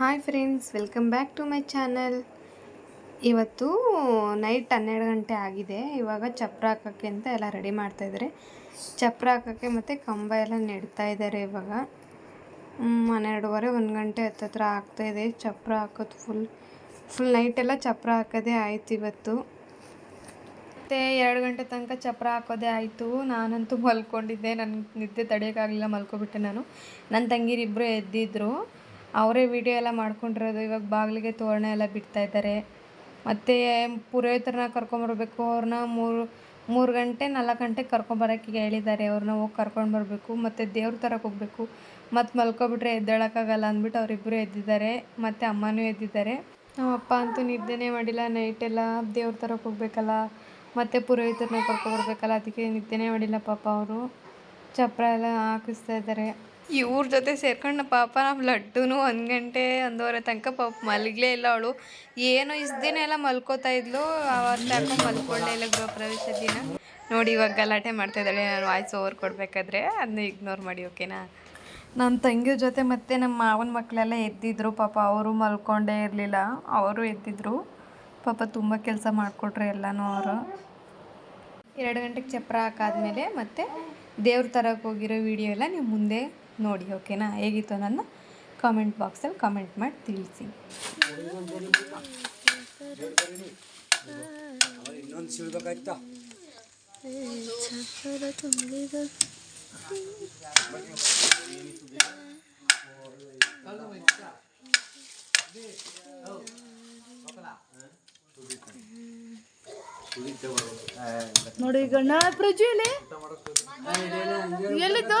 Hi friends, welcome back to my channel. ಇವತ್ತು night ಹನ್ನೆರಡು ಗಂಟೆ ಆಗಿದೆ. ಇವಾಗ ಚಪ್ರ ಹಾಕೋಕ್ಕೆ ಅಂತ ಎಲ್ಲ ರೆಡಿ ಮಾಡ್ತಾಯಿದ್ದಾರೆ ಚಪ್ರ ಹಾಕೋಕ್ಕೆ ಮತ್ತು ಕಂಬ ಎಲ್ಲ ನೆಡ್ತಾ ಇದ್ದಾರೆ ಇವಾಗ. ಹನ್ನೆರಡುವರೆ, ಒಂದು ಗಂಟೆ ಹತ್ತತ್ರ ಆಗ್ತಾಯಿದೆ ಚಪ್ರ ಹಾಕೋದು ಫುಲ್ ಫುಲ್ ನೈಟೆಲ್ಲ ಚಪ್ರ ಹಾಕೋದೇ ಆಯಿತು ಇವತ್ತು. ಮತ್ತು ಎರಡು ಗಂಟೆ ತನಕ ಚಪ್ರ ಹಾಕೋದೇ ಆಯಿತು. ನಾನಂತೂ ಮಲ್ಕೊಂಡಿದ್ದೆ. ನನಗೆ ನಿದ್ದೆ ತಡೆಯೋಕ್ಕಾಗಲಿಲ್ಲ ಮಲ್ಕೊಬಿಟ್ಟೆ ನಾನು. ನನ್ನ ತಂಗಿರಿಬ್ಬರು ಎದ್ದಿದ್ರು. ಅವರೇ ವಿಡಿಯೋ ಎಲ್ಲ ಮಾಡ್ಕೊಂಡಿರೋದು. ಇವಾಗ ಬಾಗಿಲಿಗೆ ತೋರಣ ಎಲ್ಲ ಬಿಡ್ತಾ ಇದ್ದಾರೆ. ಮತ್ತು ಪುರೋಹಿತರನ್ನ ಕರ್ಕೊಂಬರ್ಬೇಕು ಅವ್ರನ್ನ ಮೂರು ಮೂರು ಗಂಟೆ, ನಾಲ್ಕು ಗಂಟೆಗೆ ಕರ್ಕೊಂಬರೋಕ್ಕೆ ಹೇಳಿದ್ದಾರೆ. ಅವ್ರನ್ನ ಹೋಗಿ ಕರ್ಕೊಂಡು ಬರಬೇಕು. ಮತ್ತು ದೇವ್ರ ಥರಕ್ಕೆ ಹೋಗ್ಬೇಕು. ಮತ್ತು ಮಲ್ಕೊಬಿಟ್ರೆ ಎದ್ದೇಳೋಕ್ಕಾಗಲ್ಲ ಅಂದ್ಬಿಟ್ಟು ಅವರಿಬ್ಬರು ಎದ್ದಿದ್ದಾರೆ. ಮತ್ತು ಅಮ್ಮನೂ ಎದ್ದಿದ್ದಾರೆ. ನಮ್ಮ ಅಪ್ಪ ಅಂತೂ ನಿದ್ದೆನೇ ಮಾಡಿಲ್ಲ. ನೈಟೆಲ್ಲ ದೇವ್ರ ಥರಕ್ಕೆ ಹೋಗ್ಬೇಕಲ್ಲ. ಮತ್ತು ಪುರೋಹಿತರನ್ನ ಕರ್ಕೊಬರ್ಬೇಕಲ್ಲ ಅದಕ್ಕೆ ನಿದ್ದೆನೇ ಮಾಡಿಲ್ಲ ಪಾಪ ಅವರು. ಚಪ್ರ ಎಲ್ಲ ಹಾಕಿಸ್ತಾ ಇದ್ದಾರೆ. ಇವ್ರ ಜೊತೆ ಸೇರ್ಕೊಂಡು ಪಾಪ ಲಡ್ಡುನು ಒಂದು ಗಂಟೆ, ಒಂದೂವರೆ ತನಕ ಪಾಪ ಮಲಗಲೇ ಇಲ್ಲ ಅವಳು. ಏನೋ ಇಷ್ಟು ದಿನ ಎಲ್ಲ ಮಲ್ಕೋತಾ ಇದ್ಲು ಅವತ್ತು ಯಾಕೋ ಮಲ್ಕೊಳ್ಳೇ ಇಲ್ಲ ಗೃಹ ಪ್ರವೇಶ ದಿನ. ನೋಡಿ ಇವಾಗ ಗಲಾಟೆ ಮಾಡ್ತಾ ಇದ್ದಾಳೆ ನಾನು ವಾಯ್ಸ್ ಓವರ್ ಕೊಡಬೇಕಾದ್ರೆ ಅದನ್ನ ಇಗ್ನೋರ್ ಮಾಡಿ, ಓಕೆನಾ? ನನ್ನ ತಂಗಿಯ ಜೊತೆ ಮತ್ತೆ ನಮ್ಮ ಮಾವನ ಮಕ್ಕಳೆಲ್ಲ ಎದ್ದಿದ್ರು, ಪಾಪ ಅವರು ಮಲ್ಕೊಂಡೇ ಇರಲಿಲ್ಲ. ಅವರು ಎದ್ದಿದ್ರು. ಪಾಪ ತುಂಬ ಕೆಲಸ ಮಾಡಿಕೊಟ್ರು ಎಲ್ಲನೂ ಅವರು. ಎರಡು ಗಂಟೆಗೆ ಚಪ್ರ ಹಾಕಾದ್ಮೇಲೆ ಮತ್ತೆ ದೇವ್ರ ತರಕ್ಕೆ ಹೋಗಿರೋ ವಿಡಿಯೋ ಎಲ್ಲ ನೀವು ಮುಂದೆ ನೋಡಿ ಓಕೆನಾ ಹೇಗಿತ್ತು ನನ್ನ ಕಾಮೆಂಟ್ ಬಾಕ್ಸಲ್ಲಿ ಕಾಮೆಂಟ್ ಮಾಡಿ ತಿಳಿಸಿ. ನೋಡಿ ಗಣ್ಣ ಪ್ರಜ್ವಲೆ. ಪ್ರಜು ಎಲ್ಲಿ ಎಲ್ಲಿದ್ದು?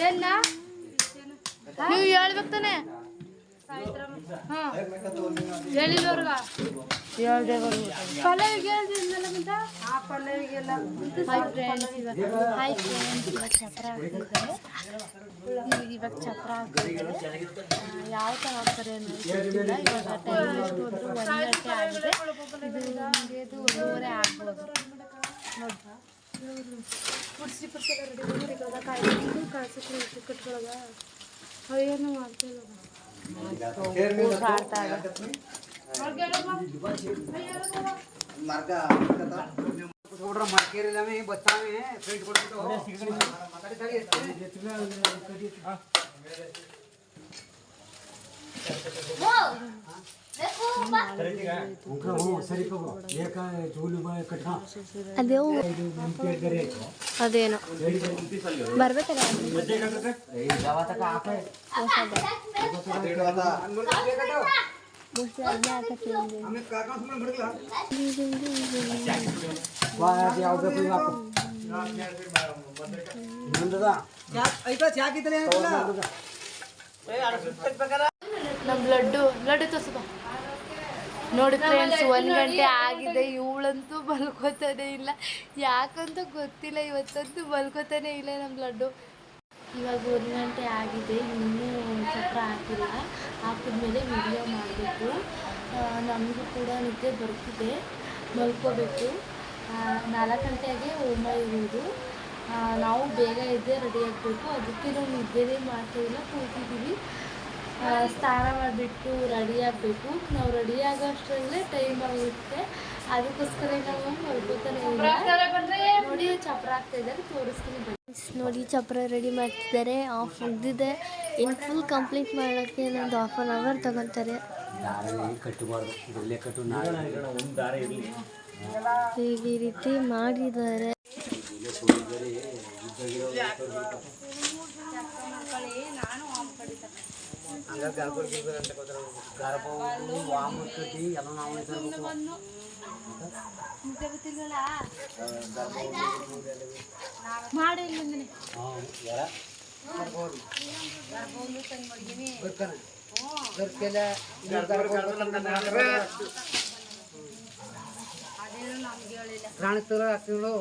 ಏನ ನೀವು ಹೇಳ್ಬೇಕು ತಾನೆ? ಹೇಳಿದವ್ರಗ? ಹಾಯ್ ಫ್ರೆಂಡ್ಸ್ ಇವಾಗ ಹಾಯ್ ಫ್ರೆಂಡ್ಸ್ ಇವಾಗ ಚಪ್ರ ಹಾಕ್ತಿದ್ದಾರೆ. ಇವಾಗ- ಚಪ್ರ ಹಾಕ್ತಿದ್ದಾರೆ? ಯಾವ ಥರ ಹಾಕ್ತಾರೆ ಅನ್ನೋದು ಗೊತ್ತಿಲ್ಲ. ಇವಾಗ ಟೈಮ್ ಎಷ್ಟು ಒಂದು ಒಂದು ಗಂಟೆ ಆಗಿದೆ. ಇದು ಮುಗಿಯೋದು ಒಂದೂವರೆ ಆಗ್ಬೋದು ನೋಡಿ ಪುಡ್ಸಿ ಪುಡ್ಸಿ ಎಲ್ಲ ರೆಡಿ ಮಾಡಿ ಇವಾಗ ಕಾಯಿ ಕಳ್ಸಕ್ಕೆ ಕಟ್ಕೊಳಗ ಅವೇನು ಮಾಡ್ತಿಲ್ಲ ನೋಡ್ರ ಮಡ್ಕೇರಿಲ್ಲಮೆ ಬತ್ತಾವೆ ಪ್ರಿಂಟ್ ಕೊಟ್ಬಿಟ್ಟು ತಡಿ, ತಡಿ, ಎತ್ತಿ. ಉಂಕ್ರ ಹ್ಞೂ ಸರಿ ತಗೋ ಏಕ ಜೂಲು ಬಾಯ್ ಕಟ್ಕ ಅದೇ ಇದು ನಿಂಪೆ ಗರಿ ಆಯ್ತು ಅದೇನು ಬರ್ಬೇಕಲ್ಲ ಯಾವ ಬೇಕು ಈಗ ಹಾಕು ಇನ್ನೊಂದದ ನಮ್ಮ ಲಡ್ಡು ಲಡ್ಡು ತೋರ್ಸಪ್ಪ ನೋಡಿ ಫ್ರೆಂಡ್ಸ್ ಒಂದು ಗಂಟೆ ಆಗಿದೆ ಇವಳಂತೂ ಬಲ್ಕೋತಾನೆ ಇಲ್ಲ. ಯಾಕಂತೂ ಗೊತ್ತಿಲ್ಲ ಇವತ್ತಂತೂ ಬಲ್ಕೋತಾನೆ ಇಲ್ಲ ನಮ್ಮ ಲಡ್ಡು. ಇವಾಗ ಒಂದು ಗಂಟೆ ಆಗಿದೆ ಇನ್ನೂ ಚಕ್ರ ಹಾಕಿಲ್ಲ. ಹಾಕಿದ್ಮೇಲೆ ವಿಡಿಯೋ ಮಾಡಬೇಕು. ನಮಗೂ ಕೂಡ ನಿದ್ದೆ ಬರ್ತಿದೆ. ಮಲ್ಕೋಬೇಕು. ನಾಲ್ಕು ಗಂಟೆಗೆ ಹೋಮ ಇರೋದು. ನಾವು ಬೇಗ ಇದ್ದೇ ರೆಡಿ ಆಗಬೇಕು. ಅದಕ್ಕೆ ನಾವು ನಿದ್ದೆನೇ ಮಾಡ್ತಾಯಿಲ್ಲ ಕೂತಿದ್ದೀವಿ ಸ್ನಾನ ಮಾಡಿಬಿಟ್ಟು ರೆಡಿ ಆಗಬೇಕು. ನಾವು ರೆಡಿ ಆಗೋ ಅಷ್ಟರಲ್ಲೇ ಟೈಮ್ ಆಗುತ್ತೆ ಅದಕ್ಕೋಸ್ಕರ ನಾವು ಮಲ್ಕೋತಾನೆ ಇಲ್ಲ ನೋಡಿ ಚಪ್ರ ಆಗ್ತಾ ಇದ್ದಾರೆ ತೋರಿಸ್ತೀನಿ ನೋಡಿ ಚಪ್ರ ರೆಡಿ ಮಾಡ್ತಿದ್ದಾರೆ. ಆಫ್ ಮುಗ್ದಿದೆ. ಇನ್ನು ಫುಲ್ ಕಂಪ್ಲೀಟ್ ಮಾಡೋಕ್ಕೆ ಇನ್ನೊಂದು ಹಾಫ್ ಆನ್ ಅವರ್ ತಗೊತಾರೆ ಹೀಗೆ ಈ ರೀತಿ ಮಾಡಿದ್ದಾರೆ. ನಾನು ಹಂಗಾಗಿ ಗಾರ್ಗೋಲ್ ಗಿರ್ಗೋಲ್ ಅಂತ ಕೊಡ್ತಾರೆ ಗಾರ್ಬವು ವಾಮ ಕಟ್ಟಿ ಎಲ್ಲ ನಾವು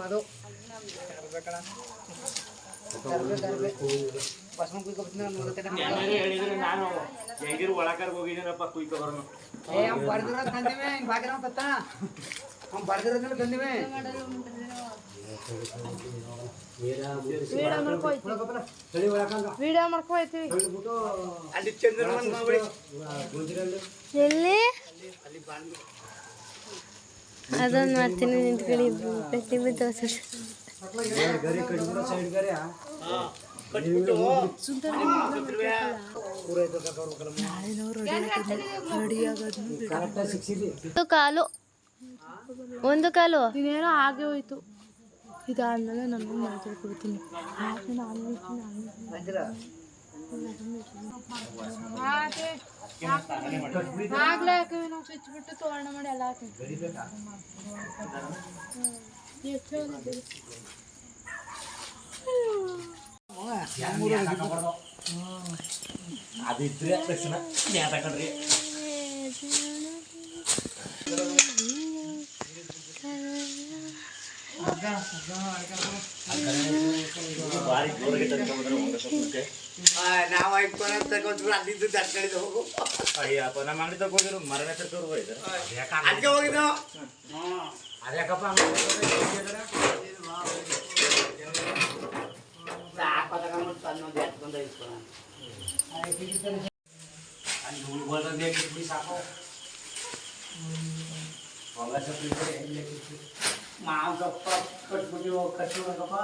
ಅದು. ಒಳಕರ್ ಹೋಗಿದ್ದೀನಪ್ಪ ಕುಯ್ಕೊ ಅವ್ನು ಬರ್ದಿರೋ ತಂದಿವೆ ಅವ್ನು ಬರ್ದಿರೋದ್ರಲ್ಲಿ ತಂದಿವೆ ವಿಡಿಯೋ ಅಲ್ಲಿ ಚಂದ್ರಮನ್ ಅದೊಂದು ಮಾಡ್ತೀನಿ ನಿಂತ್ಕೊಳ್ಳಿ ಪೆಟ್ಟಿ ಬಿದ್ದು ಒಂದು ಕಾಲು. ಒಂದು ಕಾಲು. ಇದೇನೋ ಹಾಗೆ ಹೋಯ್ತು. ಇದಾದ್ಮೇಲೆ ನಾನು ಮಾತಾಡ್ಕೊಡ್ತೀನಿ ಆಗ್ಲೇ ಹಾಕಿವಿ ನಾವು ಸ್ವಿಚ್ ಬಿಟ್ಟು ತೋರಣ ಮಾಡಿ ಎಲ್ಲ ಹಾಕಿವಿ? ಅದಿದ್ರೆ ತಕ್ಷಣ ತಗೊಂಡ್ರೆ ನಾವು ತಗೊಂಡ್ರು ಅಲ್ಲಿದ್ದು ಹೋಗು ಅಯ್ಯಪ್ಪ ನಮ್ಮ ಅಂಗಡಿ ತಗೊಂಡಿರೋ ಅದಕ್ಕೆ ಹೋಗಿದ್ದು ಅದ್ಯಾಕಪ್ಪ ಮಾವು ಕಪ್ಪ ಕಟ್ಬಿಟ್ಟು ಕಟ್ಬಿಡಕಪ್ಪ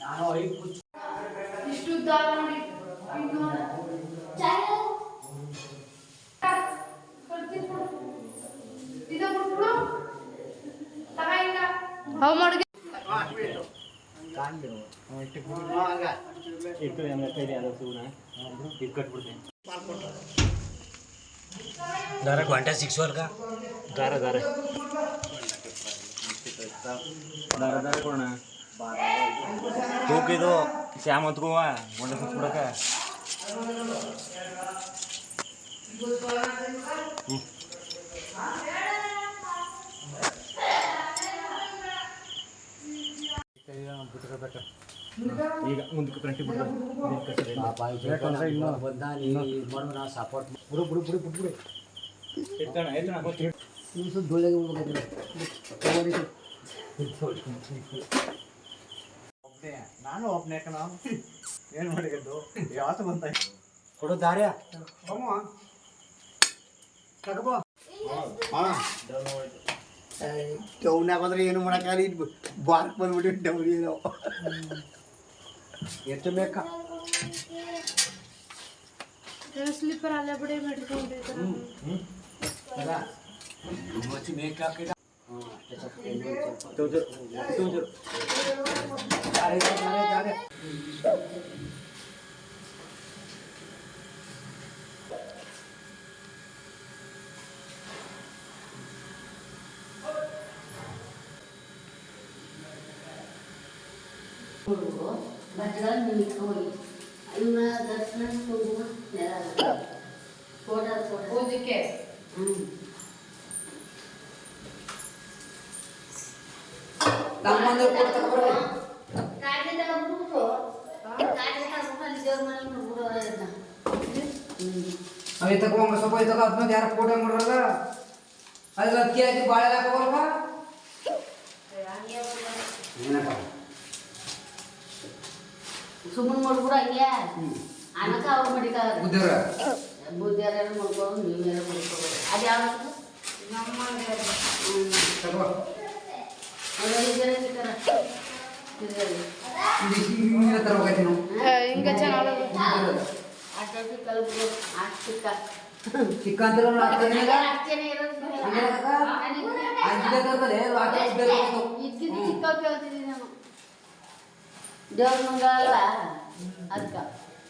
ನಾನು ಐದು ಕುಚ್ಚು ಇಷ್ಟು ಉದ್ದ ನೋಡಿ ಅವ್ ಮಾಡ್ಗೆ ಇಟ್ಟು ಹೆಂಗ ಕೈಲಿ ಅದು ಸುಮ್ಮನೆ ಇದು ಕಟ್ಬಿಡ್ತೀನಿ ದಾರ ಗಂಟೆ ಸಿಕ್ಸ್ ವರ್ಗ ದಾರ ದಾರ ದಾರ ದಾರ ಕೊಡೋಣ ತೂಕಿದು ಶ್ಯಾಮ್ ಹೊತ್ಕುವ ಒಂಡೆ ಸುತ್ಬಿಡಕ ಈಗ ಮುಂದಕ್ಕೆ ಪ್ರಂಟಿ ಬಿಡ್ತಾರೆ ಸಪೋರ್ಟ್ ಬಿಡು ಬಿಡು ಬಿಡು ಬಿಡು ಬಿಡು. ಎತ್ತಣ ಎತ್ತಣ ಹೋಗ್ಬೇಕು ನಾನು ಒಬ್ಬನೇ ಕಣ. ಏನು ಮಾಡಿದ್ದು? ಯಾವತ್ತು ಬಂತ ಕೊಡು ದಾರ್ಯ. ತಗಬೋ ಡೌನಾಗ ಹೋದ್ರೆ ಏನು ಮಾಡೋಕ್ಕಾಗಲ್ಲ. ಇದು ಬಾರ್ಕ್ ಬಂದ್ಬಿಟ್ಟು ಡೌನ್ ಏನೋ. ये तो मैं का जरा स्लीपर आले बड़े मेट को दे करा करा मच में का के तो तो तो अरे अरे अरे भजन होई अन्न दर्शन कुंभ नेरा थोड़ा थोड़ा पूजके ನಮ್ಮನ್ನು ಕೊಡ್ತಾರೆ ಕಾಯ್ದೆ ಹುಡುಗರು ಕಾಯ್ದೆ ಹುಡುಗರು ದೇವ್ರ ಮನೆ ಹುಡುಗರು ಅವೆ ತಕೊಂಬ ಸ್ವಲ್ಪ ಇದಾಗ ಅದನ್ನ ಯಾರ ಫೋಟೋ ಮಾಡೋರಲ್ಲ ಅದ್ರಲ್ಲಿ ಅಕ್ಕಿ ಹಾಕಿ ಬಾಳೆಲ್ಲ ಹಾಕೋಬಾರಪ್ಪ ಏನಪ್ಪ ಸುಮ್ಮನೆ ಮಾಡ್ಬಿಡು ಹಂಗೆ. ಅನಕ ಅವ್ರು ಮಡಿತಾರ ಬುದ್ಧಿರ ಬುದ್ಧಿಯಾರ ಮಾಡ್ಕೊಂಡು ನೀವೇನ ಮಾಡ್ಕೋಬೋದು ಅದು ಯಾವುದು ತಿರ್ಗಲ್ಲಿ ಹಿಂಗೆ ಚೆನ್ನಾಗಿ ಚಿಕ್ಕ. ಚಿಕ್ಕ ಅಂತ ಇರೋದು. ಅಂಜಿಗೆ ತರಬಲೆ ವಾಟ ಇದ್ದರೆ ಇದ್ದಿದ್ದು ಚಿಕ್ಕ ಕೇಳ್ತಿದ್ದೀನಿ ನಾನು ದೇವ್ರ ಮಂಗ ಅಲ್ವಾ ಅದಕ್ಕೆ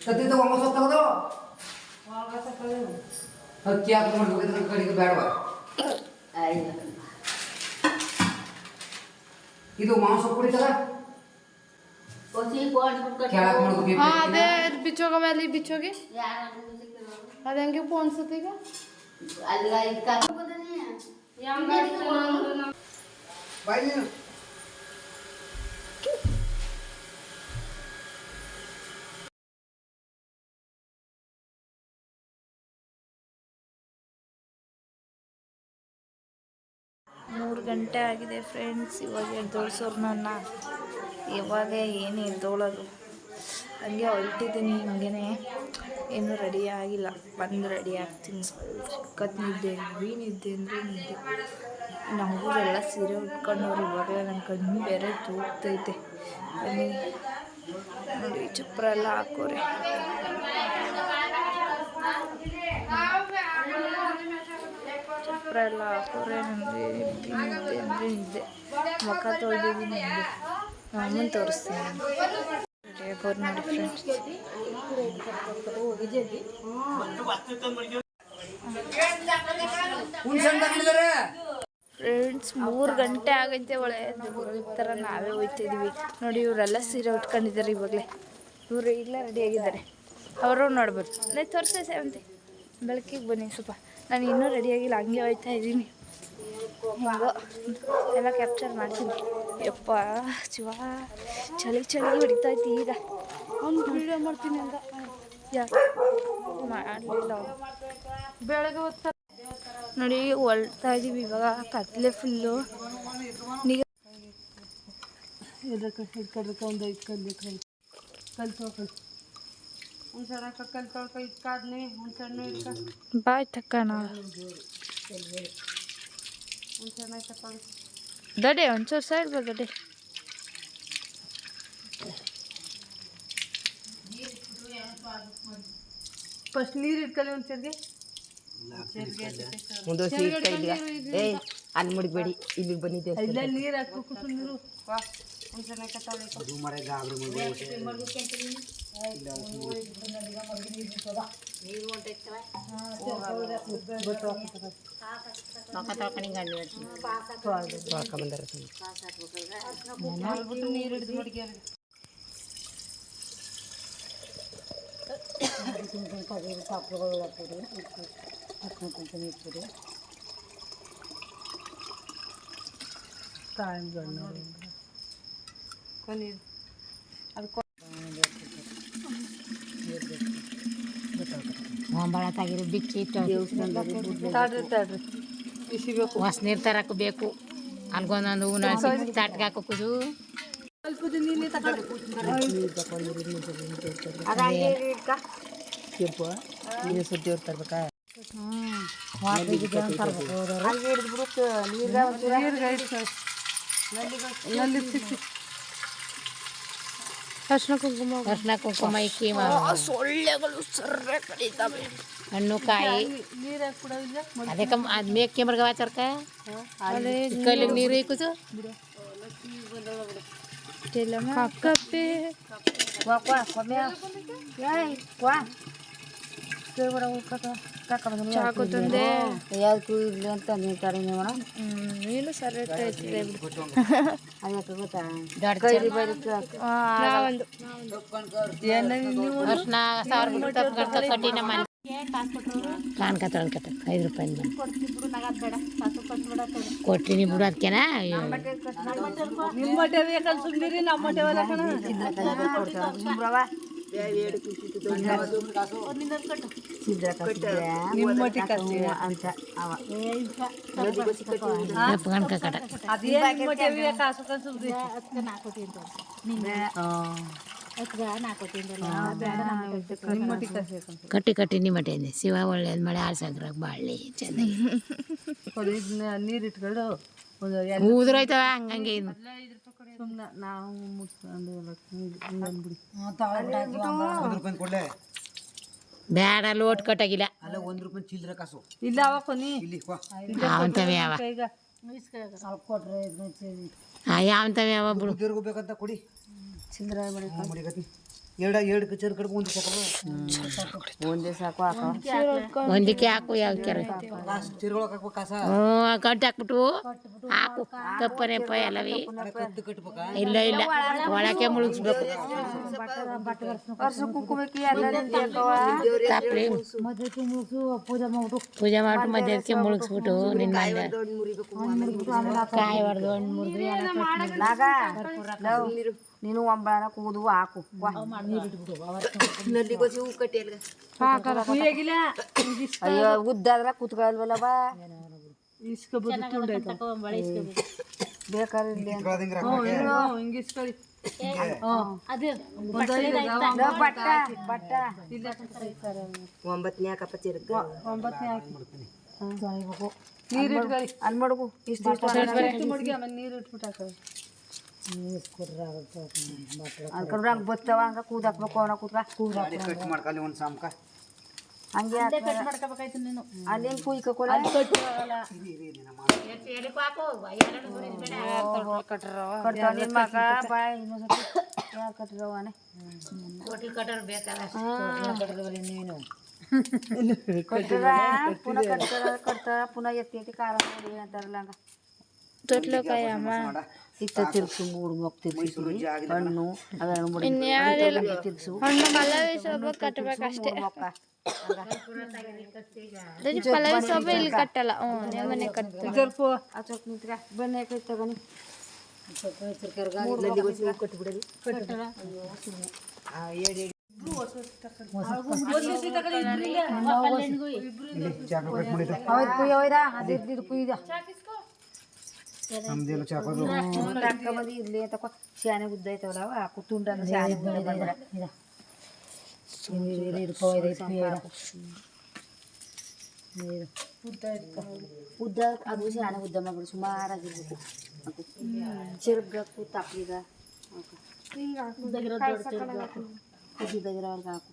ಸದ್ಯ ತಗೊಂಬ ಸ್ವಲ್ಪ ತಗದು ಅಕ್ಕಿ ಹಾಕಿ ಮಾಡ್ಬೇಕಿದ್ರೆ ಕಡೆಗೆ ಬೇಡವಾ ಆಯ್ತು ಇದು ಮಾಂಸ ಪುಡಿ ತಗ ಒಸಿ ಬೋರ್ಡ್ ಬಿಟ್ಕೊಟ್ಟು ಕೆಳಗೆ ಮಾಡ್ಬೇಕು ಹಾ ಅದೇ ಬಿಚ್ಚೋಗ ಮೇಲೆ ಬಿಚ್ಚೋಗಿ ಯಾರು ಸಿಕ್ಕಿರೋರು ಅದು ಹೆಂಗೆ ಪೋಣಿಸುತ್ತೆ ಈಗ ಅಲ್ಲ ಈಗ ಬಾಯ್ ಗಂಟೆ ಆಗಿದೆ ಫ್ರೆಂಡ್ಸ್ ಇವಾಗ ಎದ್ದೋಳ್ಸೋರು ನನ್ನ. ಇವಾಗ ಏನು ಎದ್ದೋಳೋದು. ಹಂಗೆ ಹೊರಟಿದ್ದೀನಿ ಹಿಂಗೆ ಏನು ರೆಡಿ ಆಗಿಲ್ಲ. ಬಂದು ರೆಡಿ ಆಗ್ತೀನಿ. ಸಖತ್ ನಿದ್ದೆ ಹೆವಿ ನಿದ್ದೆ ಅಂದರೆ ನಿದ್ದೆ. ನಮಗೂರೆಲ್ಲ ಸೀರೆ ಉಟ್ಕೊಂಡವ್ರು ಇವಾಗ ನನ್ನ ಕಣ್ಣು ಬೇರೆ ತೂಗ್ತೈತೆ. ನೋಡಿ ಚಪ್ರ ಎಲ್ಲ ಹಾಕೋರೆ. ಚಪ್ರ ಎಲ್ಲ ಹಾಕೋರೆ ನನಗೆ ಅಂದರೆ ನಿದ್ದೆ ಮುಖ ತೊಳೆದಿದ್ದೀನಿ ಅಂದರೆ ಅಮ್ಮನ ತೋರಿಸ್ತೀನಿ. ರೇಪೋರ್ ನೋಡಿ ಫ್ರೆಂಡ್ಸ್ ಫ್ರೆಂಡ್ಸ್ ಮೂರು ಗಂಟೆ ಆಗೈತೆ ಒಳ್ಳೆ ಈ ಥರ ನಾವೇ ಹೋಯ್ತಿದ್ದೀವಿ ನೋಡಿ, ಇವರೆಲ್ಲ ಸೀರೆ ಉಟ್ಕೊಂಡಿದ್ದಾರೆ ಇವಾಗಲೇ. ಇವರು ಈಗಲೇ ರೆಡಿಯಾಗಿದ್ದಾರೆ ಅವರು ನೋಡ್ಬೋದು. ನಾನು ತೋರಿಸೆ ಸೇವಂತಿ. ಬೆಳಕಿಗೆ ಬನ್ನಿ ಸ್ವಲ್ಪ. ನಾನು ಇನ್ನೂ ರೆಡಿಯಾಗಿಲ್ಲ ಹಂಗೆ ಹೋಯ್ತಾ ಇದ್ದೀನಿ. ಹೆಂಗೋ ಎಲ್ಲ ಕ್ಯಾಪ್ಚರ್ ಮಾಡ್ತೀನಿ. ಯಪ್ಪ ಶಿವ ಚಳಿ ಚಳಿ ಹೊಡಿತೈತಿ ಈಗ. ಅವ್ನು ವೀಡಿಯೋ ಮಾಡ್ತೀನಿ ಅಂತ ಯಾ ಮಾಡಲಿಲ್ಲ ಬೆಳಗ್ಗೆ ಹೊತ್ತ ನೋಡಿ ಹೊಲ್ತಾ ಇದ್ದೀವಿ ಇವಾಗ ಕತ್ಲೆ ಫುಲ್ಲು ನೀರು ಬಾಯ್ ತಕ್ಕಣ ದಡೆ ಒಂಚೂರು ಸೈಡ್ ಬಾ ದಡೆ ಫಸ್ಟ್ ನೀರು ಇಟ್ಕೊಳ್ಳಿ ಒಂದು ಚರ್ಗೆ ಮುಂದೋಸಿ ಏಯ್ ಅಲ್ಲಿ ಮುಡಿಬೇಡಿ ಇಲ್ಲಿಗೆ ಬಂದಿದ್ದೆ ಇಲ್ಲ ನೀರು ಹಾಕು ಕುಸು ನೀರು ವಾ ಹುಣ್ಸೆಹಣ್ಣು ಕಟ್ಟಾಲೆ ಅದು ಮರೆ ಗಾಬರಿ ಮಾಡ್ಬಿಟ್ಟು. ನೀರು ಹಿಡಿದು ಮಡಿಗೆ ಕೊನೀರು ಒಂಬಳ ತಾಗಿರೋ ಬಿಚ್ಚಿ ತಾಡ್ರಿ ಬಿಸಿಬೇಕು ವಾಸನೆ ತರಕ್ಕೆ ಬೇಕು. ಅಲ್ಗೊಂದೊಂದು ಹೂನ ತಾಟ್ಗೆ ನೀನೆ ತಗೊಂಡು ಅರ್ಶಿನ ಕುಂಕುಮ ಅರ್ಶಿನ ಕುಂಕುಮ ಇಕ್ಕಿ ಮ- ಸೊಳ್ಳೆಗಳು ಸರ್ರೆ ಕಡಿತಾವೆ ಹಣ್ಣು ಕಾಯಿ ನೀರು ಹಾಕಿ ಕೊಡೋದಿಲ್ಲ ಅದಕ್ಕೆ ಅದು ಮೇಕ್ ಕೆಮ್ರಗ ವಾಚರ್ಕ ಕಲ್ಲಿಗೆ ನೀರು ಇಕ್ಕುದು ಕಪ್ಪೆ ಚಾಕು ತಂದೆ ಕೈತಿದೆ ಬಿಡು ಅದಕ್ಕೆ ಗೊತ್ತಾ? ಆ, ಒಂದು ಅರ್ಶಿನ ಸಾವಿರ ರೂಪಾಯಿ ತಪ್ಪ ಕಟ್ಟಿ ನಮ್ಮ ಮನೆ. ಕಾಣ್ಕ ಐದು ರೂಪಾಯಿ ಕೊಟ್ಟಿನಿ ಬಿಡು ಅದಕ್ಕೆನ ನಿಮ್ಮ ಸುಮ್ಮನಿರಿ ನಮ್ಮ ಅಂತ ಕಟ್ಟಿ ಕಟ್ಟಿ ನಿಮ್ಮಟೆ ಶಿವ ಒಳ್ಳೇದು ಮಳೆ ಆಳ್ಸಕ್ರಾಗ ಬಾಳ್ಲಿ ಚೆನ್ನಾಗಿ. ಕೊಡಿ ಊದ್ರೋಯ್ತವ ಹಂಗಂಗೆ ಇದು ಸುಮ್ಮನೆ ನಾವು ರೂಪಾಯಿ ಕೊಡ್ಲೆ? ಬೇಡ ಲೋಟ್ ಕಟ್ಟಾಗಿಲ್ಲ. ಅಲ್ಲ ಒಂದ್ ರೂಪಾಯಿ ಚಿಲ್ಲರೆ ಕಾಸು. ಇಲ್ಲ ಅವ ಕೊನಿ. ಇಲ್ಲಿ ವಾ. ಯಾವಂತವೆ ಯಾವ ಈಗ ಯಾವಂತವೆ ಯಾವ ಬಿಡು. ಬೇಕಂತ ಕೊಡಿ. ಚಿಲ್ಲರ ಮಡಿಗತಿ ಎರಡು ಎರಡು ಕಚೇರಿ ಕಡೆ ಒಂದು ಸಾಕು ಒಂದೇ ಸಾಕು ಹಾಕ. ಒಂದಕ್ಕೆ ಹಾಕು ಯಾವ ಕೆರೆ ಕಾಸು ಚೀರ್ಗೊಳಕ್ ಹಾಕ್ಬೇಕು ಕಾಸ ಹ್ಞೂ ಕಟ್ಟಿ ಹಾಕ್ಬಿಟ್ಟು ಹಾಕು. ತಪ್ಪನೆಪ್ಪ ಎಲ್ಲವಿ. ಕಟ್ಬೇಕಾ? ಇಲ್ಲ ಇಲ್ಲ. ಒಳಕ್ಕೆ ಮುಳುಗಿಸ್ಬೇಕು. ತಾಪ್ರಿ ಪೂಜೆ ಮಾಡ್ಬಿಟ್ಟು ಮಧ್ಯಾಹ್ನಕ್ಕೆ ಮುಳುಗಿಸ್ಬಿಟ್ಟು ನಿನ್ನ ಮನೆ ಕಾಯಿ ಹೊಡೆದು ಹಣ್ಣು ಮುರಿದ್ರಿ ನೀನು ಒಂಬಳನ ಕೂದು ಹಾಕು ಅಯ್ಯೋ ಉದ್ದಾದ್ರ ಕೂತ್ಕೊಳ್ವಲ್ಲ ಬಾ. ಬೇಕಾದ್ರೆ ಇಲ್ಲಿ ಲವ್, ಬಟ್ಟ ಬಟ್ಟ ಒಂಬತ್ತನೇ ಹಾಕಪ್ಪ ತಿರ್ಗ ಅಲ್ಲಿ ಮಡಗು ಇಷ್ಟು ಅನ್ಕೊಂಡ್ರೆ ಹಂಗೆ ಬತ್ತವ ಹಂಗ ಕೂದ್ ಹಾಕ್ಬೇಕು ಅವನ ಕೂತ್ಕ ಕಟ್ ಮಾಡ್ಕಲ್ಲಿ ಒಂದು ಸಾಮ್ಕ ಹಂಗೆ ಅಲ್ಲೇನು ಕಟ್ತಾವ ನಿನ್ ಮಗ ಬಾ ಇನ್ನೊಂದ್ಸತಿ ಯಾರು ಕಟ್ಟಿರವನೆ ಕಟ್ಟರ ಪುನಃ ಕಟ್ತಾರ ಕಟ್ತಾರ ಪುನಃ ಎತ್ತಿ ನೋಡಿ ಅಂತಾರಲ್ಲ ಹಂಗ. ಇತ್ತ ತಿರ್ಸು ಮೂರು ಮೊಕ್ ತಿರ್ಸಿ ಹಣ್ಣು ಅವೆಲ್ಲ ಮುಡಿ. ತಿರ್ಸು ಹಣ್ಣು ಪಲ್ಲವಿ ಇಲ್ಲಿ ಕಟ್ಟಲ್ಲ. ಹ್ಞೂ ಮನೆ ಆ ಚೊಕ್ ಬನ್ನಿ. ಕುಯ್ದ ನಮ್ದೇನು ಚಾಕೋದು ಅಕ್ಕ ಬಂದು ಇರ್ಲಿ ಅಂತ ಕೊ ಶಾನೆ ಉದ್ದ ಐತವಲ್ಲ ಅವ ಹಾಕು ತುಂಡನ್ನು ಶಾನೆ ಉದ್ದ ಬಂದ್ರೆ ಉದ್ದ ಅದು ಶಾನೆ ಉದ್ದ ಮಾಡ್ಬಿಡು ಸುಮಾರಾಗಿರ್ಬೇಕು ಚಿರ್ಗಕ್ಕು ತಪ್ಲಿಗ ಕುದಿದಾಗಿರೋರ್ಗೆ ಹಾಕು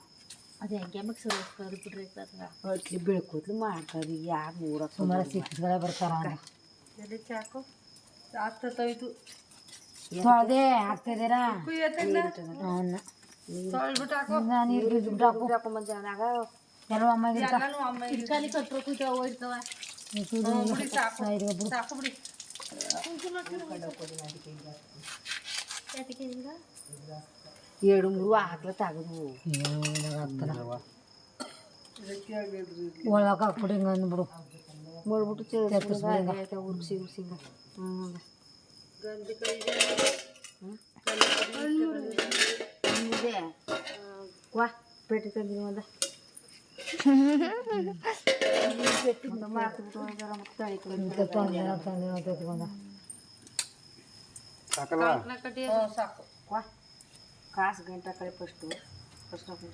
ಅಟ್ಲಿ ಬೆಳ್ಕೋತ್ಲು ಮಾಡ್ಕರಿ ಯಾರು ಮೂರಕ್ಕೆ ಸುಮಾರು ಸಿಕ್ಸ್ಗಳೇ ಬರ್ತಾರ ತೊಳ್ದೆ ಹಾಕ್ತಿದ್ದೀರಾ ಅವನ್ನ ನೀರು ಹಾಕೊಂಬಂದಾಗ ಎಲ್ಲ ಅಮ್ಮಗೆ ಎರಡು ಮೂರು ಹಾಕ್ಲ ತಗದು ಒಳಗೆ ಹಾಕ್ಬಿಡಿ ಹಿಂಗೆ ಅಂದ್ಬಿಡು ಮಾಡ್ಬಿಟ್ಟು ಉರ್ಸಿ ಉರ್ಸಿ ಹ್ಞೂ ಇದೆ ವಾ ಪೇಟೆ ತಂದಿನಿ ಒಂದ ಸಾಕಲ್ವಾ ವಾ ಕಾಸು ಗಂಟೆ ಕಡೆ ಫಸ್ಟು ಫಸ್ಟ್ ಹಾಕೊಂಡು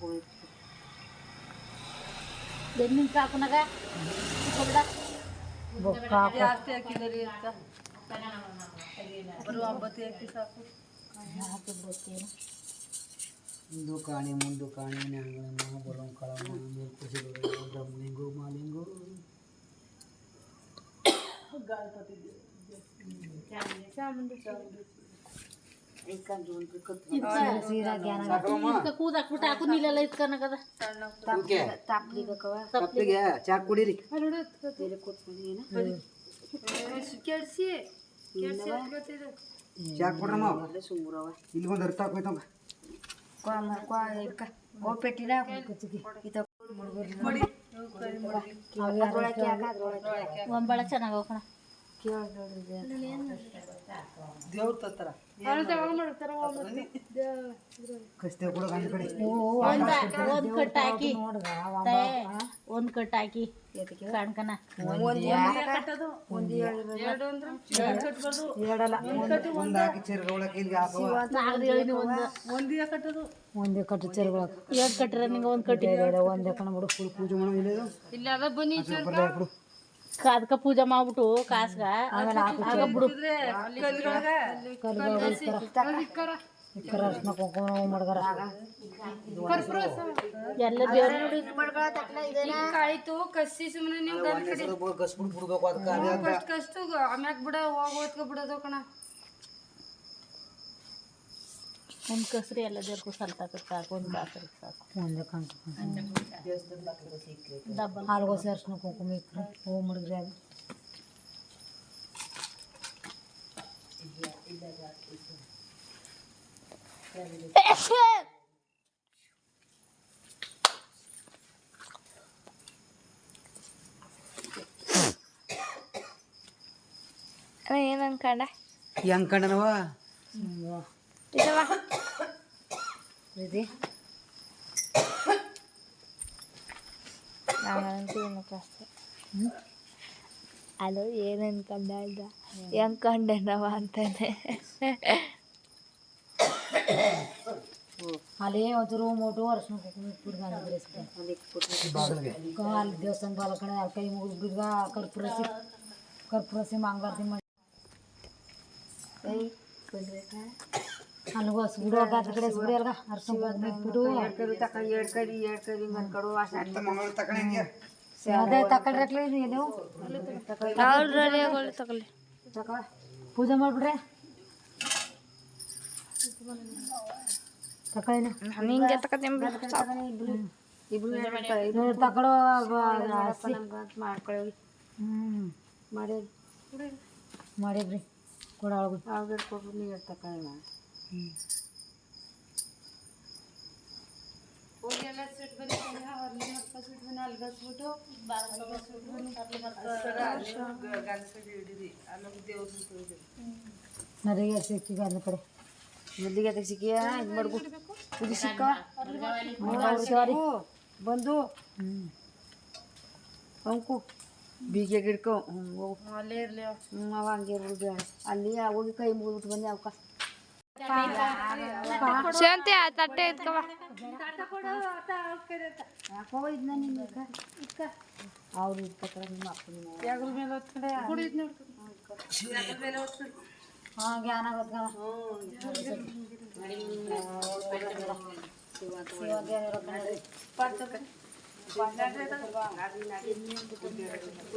ಹಿಂದೂ ಕಾಣಿ ಮುಂದು ಕಾಣಿ ನ್ಯಾಂಗಳಮ್ಮ ಬರೋ ಕಳಮ್ಮ ಮೇಲ್ಕುಸಿಗಳು ಬ್ರಹ್ಮಲಿಂಗು ಮಾಲಿಂಗು ಕಪ್ಪಿಗೆ ಚಾ ಕುಡೀರಿ ಚಾ ಕೊಡ್ರಮ್ಮ ಇಲ್ಲಿ ಒಂದು ಅರ್ಥ ಹಾಕೋಯ್ತಂಗ ಓ ಪೆಟ್ಟಿನ ಅದ್ರೊಳಗೆ ಹಾಕ ಅದ್ರೊಳಗೆ ಒಂಬಳ ಚೆನ್ನಾಗಿ ಹೋಗೋಣ ಕಸ್ತೆ ಕೂಡ. ಗಂಡ ಕಡೆ ಒಂದ್ ಕಟ್ ಹಾಕಿ. ಒಂದ್ ಕಟ್ ಹಾಕಿ. ಕಾಣ್ಕನ. ಎರಡಲ್ಲ. ಒಂದು ಹಾಕುವ. ಒಂದೇ ಕಟ್ಟು ಚೆರ್ಗೊಳಕ ಎರಡ್ ಕಟ್ಟಿರ ನಿಂಗೆ ಒಂದ್ ಕಟ್ಟಿ ಒಂದೇ ಕಣ ಬಿಡು ಪೂಜೆ ಮಾಡೋ ಇಲ್ಲ ಅದ ಬಿಡು. ಅದಕ್ಕ ಪೂಜೆ ಮಾಡ್ಬಿಟ್ಟು ಕಾಸ್ಗ ಎಲ್ಲ ಆಯ್ತು ಕಸಿ ಸುಮ್ಮನೆ ನೀವು ಕಷ್ಟು ಆಮ್ಯಾಗ ಬಿಡ ಹೋಗಿ ಓದ್ಕೊ ಬಿಡೋದು ಕಣ. ಒಂದು ಕಸ್ರಿ ಎಲ್ಲ ದೇವ್ರಿಗೂ ಸಲ್ತಾಕ ಸಾಕು ಒಂದು ಬಾಸರಿಗೆ ಸಾಕು. ಒಂದೇ ಕಂಕ ಹಾಲ್ಗೋಸಿ ಅರ್ಶಿನ ಕುಂಕುಮ ಇಕ್ಕರು ಹೂ ಮುಡಿದ್ರೆ ಅದು. ಏನು ಅನ್ಕಂಡ? ಹೆಂಗ್ ಕಂಡನವ ಪ್ರೀತಿ ಅದು ಏನು ಅನ್ಕೊಂಡ ಇದ್ದ ಹೆಂಗ್ ಕಂಡೆನವ ಅಂತಾನೆ ಅಲ್ಲಿ ಒಂಚೂರು ಮೋಟು ಅರ್ಶಿನ ಕುಂಕುಮ ಇಟ್ಬಿಡ್ಗ ಅಲ್ಲಿ ದೇವಸ್ಥಾನ ಬಾಲ ಕಡೆ ಅಲ್ಲಿ ಕೈ ಮುಗಿದು ಬಿಡ್ಗ ಕರ್ಪೂರಸಿ ಕರ್ಪೂರಸಿ ಮಂಗಾರತಿ ಮಾಡಿ ಅಲ್ಲಿಗೂ ಹಸ್ಬಿಡು ಗಾತ್ರ ಕಡೆ ಹಸ್ಬಿಡಿ ಅಲ್ಗ ಅರ್ಶಿನ ಕುಂಕುಮ ಇಟ್ಬಿಟ್ಟು ಅದೇ ತಕೊಳ್ರಕ್ಲಿ ನೀವು ತಗೊಳ್ಳಿ ತಕೊ ಪೂಜೆ ಮಾಡ್ಬಿಡ್ರೆ ತಕೊಳ್ಳಿನ ನಿಂಗೆ ತಗೋತೀನಿ ನೋಡಿ ತಗೊಳ್ಳೋ ಹ್ಞೂ ಮಾಡಿ ಮಾಡಿದ್ರಿ ಕೊಡ ನರಿಗೆ ಸಿಕ್ಕಿಗೆ ಅದ್ರ ಕಡೆ ಮಲ್ಲಿಗೆ ಅದಕ್ಕೆ ಸಿಕ್ಕಿಯ ಇದು ಮಾಡ್ಬು ಇದು ಸಿಕ್ಕ ಸಾರಿ ಬಂದು ಹ್ಞೂ ಅಂಕು ಬೀಗೆ ಗಿಡ್ಕೊ ಹ್ಞೂ ಹ್ಞೂ ಅವ ಹಂಗೆ ಇರ್ಬೋದು ಅಲ್ಲಿ ಹೋಗಿ ಕೈ ಮುಗಿದ್ಬಿಟ್ಟು ಬಂದೆ ಅವಕ್ಕ ಶಾಂತಿ ಆ ತಟ್ಟೆ ಎತ್ಕವ ಅವ್ರು ಇರ್ತಕ್ಕ ನಿಮ್ಮ ಹಾಂ ಜ್ಞಾನ ಗೊತ್ತಲ್ಲ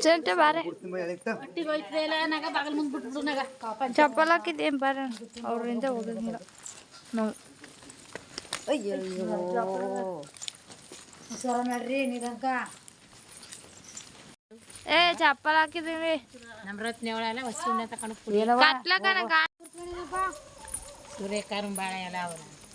ಚಂಟೆ ಬಾರೆ ಚಪ್ಪಲ್ ಹಾಕಿದ್ದೇನು ಬಾರ ಅವ್ರಿಂದ ಹೋಗೋದಿಲ್ಲ ನಾವು ಹುಷಾರ ಮಾಡ್ರಿ ನಿಧಾನಕ ಏ ಚಪ್ಪಲ್ ಹಾಕಿದೀವಿ ನಮ್ಮ ರತ್ನ ಒಳಗೆಲ್ಲ ಹಸುವಿನ ತಕೊಂಡು ಕತ್ಲಕನ ಗಾ ಸೂರ್ಯಕಾರಂ ಬಾಳೆ ಎಲ್ಲ ಅವನ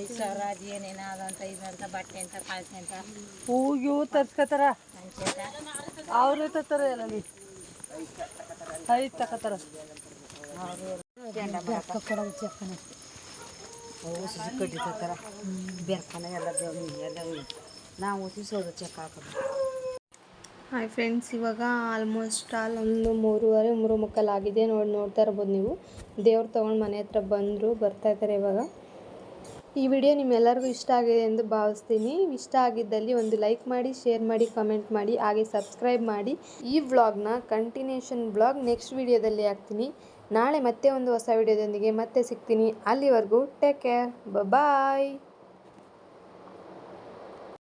ಐದು ಸಾವಿರ ಅದು ಏನೇನೋ ಅದಂತ ಇದಂತ ಬಟ್ಟೆ ಅಂತ ಕಾಲ್ಸಿ ಅಂತ. ಹೂವು ತರ್ಸ್ಕೊತಾರ? ಅವರು ತರ್ತಾರೆ ಎಲ್ಲ ನೀ ಐದು ತಗೋತಾರ ಚೆಕ್ಕನ ಔಷಧಿ ಕಡ್ಡಿ ತರ್ತಾರ. ಬೆರ್ಕನ ಎಲ್ಲ ಎಲ್ಲ ನಾವು ಸೋದ ಚೆಕ್ ಹಾಕೋದು. ಹಾಯ್ ಫ್ರೆಂಡ್ಸ್ ಇವಾಗ ಆಲ್ಮೋಸ್ಟ್ ಆಲ್ ಒಂದು ಮೂರುವರೆ ಮೂರು ಮುಕ್ಕಾಲಾಗಿದೆ ನೋಡಿ ನೋಡ್ತಾ ಇರ್ಬೋದು ನೀವು. ದೇವ್ರು ತೊಗೊಂಡು ಮನೆ ಹತ್ರ ಬಂದರು ಬರ್ತಾ ಇದ್ದಾರೆ ಇವಾಗ. ಈ ವಿಡಿಯೋ ನಿಮ್ಮೆಲ್ಲರಿಗೂ ಇಷ್ಟ ಆಗಿದೆ ಎಂದು ಭಾವಿಸ್ತೀನಿ. ಇಷ್ಟ ಆಗಿದ್ದಲ್ಲಿ ಒಂದು ಲೈಕ್ ಮಾಡಿ, ಶೇರ್ ಮಾಡಿ, ಕಮೆಂಟ್ ಮಾಡಿ, ಹಾಗೆ ಸಬ್ಸ್ಕ್ರೈಬ್ ಮಾಡಿ. ಈ ವ್ಲಾಗ್ನ ಕಂಟಿನ್ಯೂಷನ್ ವ್ಲಾಗ್ ನೆಕ್ಸ್ಟ್ ವಿಡಿಯೋದಲ್ಲಿ ಹಾಕ್ತೀನಿ. ನಾಳೆ ಮತ್ತೆ ಒಂದು ಹೊಸ ವಿಡಿಯೋದೊಂದಿಗೆ ಮತ್ತೆ ಸಿಗ್ತೀನಿ. ಅಲ್ಲಿವರೆಗೂ ಟೇಕ್ ಕೇರ್. ಬಾಯ್